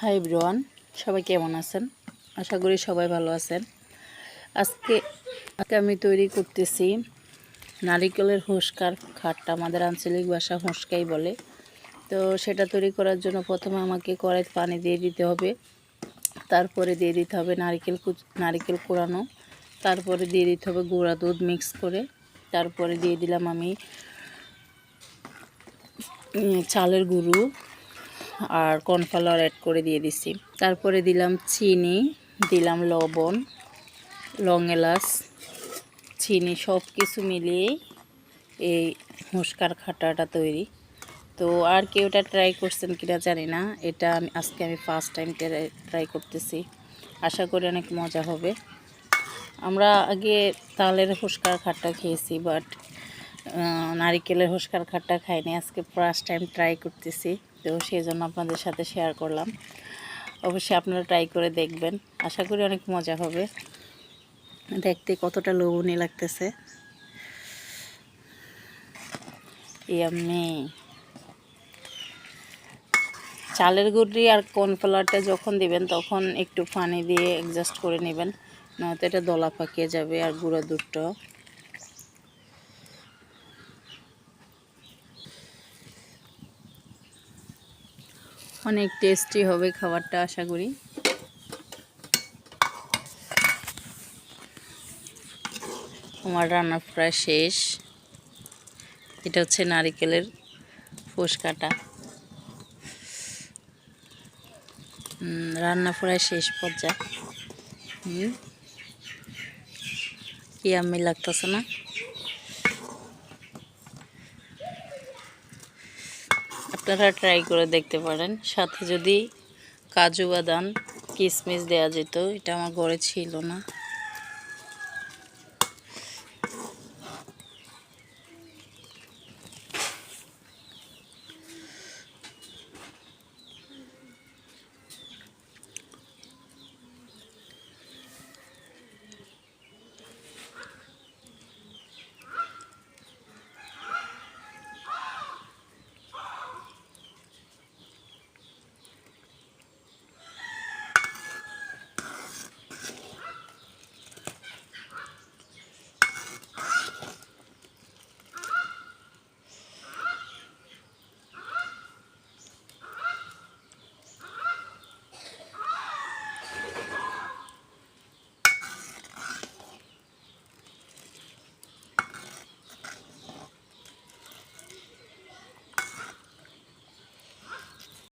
High ব্রোয়ান সবাই কেমন আছেন? আশা করি সবাই ভালো আছেন। আজকে আজকে আমি তৈরি করতেছি নারিকেলের হোসকার খাটটা, আমাদের আঞ্চলিক ভাষা হোসকাই বলে। তো সেটা তৈরি করার জন্য প্রথমে আমাকে কড়াইতে পানি দিয়ে দিতে হবে। তারপরে দিয়ে দিতে হবে নারিকেল নারিকেল কোরানো তারপরে দিয়ে দিতে হবে গুঁড়া দুধ মিক্স করে। তারপরে দিয়ে দিলাম আমি চালের গুঁড়ো। আর কর্নফ্লাওয়ার অ্যাড করে দিয়ে দিছি। তারপরে দিলাম চিনি, দিলাম লবণ, লং এলাচ, চিনি সব কিছু মিলিয়েই এই মুস্কার খাটাটা তৈরি। তো আর কেউ এটা ট্রাই করছেন কিনা জানি না, এটা আমি আজকে আমি ফার্স্ট টাইম ট্রাই করতেছি। আশা করি অনেক মজা হবে। আমরা আগে তালের ফুসকার খাট্টা খেয়েছি বাট নারিকেলের হুস্কার খাট্টা খাইনি, আজকে ফার্স্ট টাইম ট্রাই করতেছি, তো সেই জন্য আপনাদের সাথে শেয়ার করলাম। অবশ্যই আপনারা ট্রাই করে দেখবেন, আশা করি অনেক মজা হবে। দেখতে কতটা লোভনীয় লাগতেছে। ইয়াম্মি। চালের গুঁড়ি আর কর্নফ্লাওয়ারটা যখন দিবেন, তখন একটু পানি দিয়ে অ্যাডজাস্ট করে নেবেন, নয়তো এটা দলা পাকিয়ে যাবে আর গুঁড়ো দুধটাও অনেক টেস্টি হবে খাবারটা, আশা করি। আমার রান্না প্রায় শেষ। এটা হচ্ছে নারিকেলের ফুসকাটা। রান্না প্রায় শেষ পর্যায়ে। কি আমি লাগতেছে না? আপনারা ট্রাই করে দেখতে পারেন। সাথে যদি কাজু বাদাম কিশমিশ দেওয়া যেত, এটা আমার ঘরে ছিল না।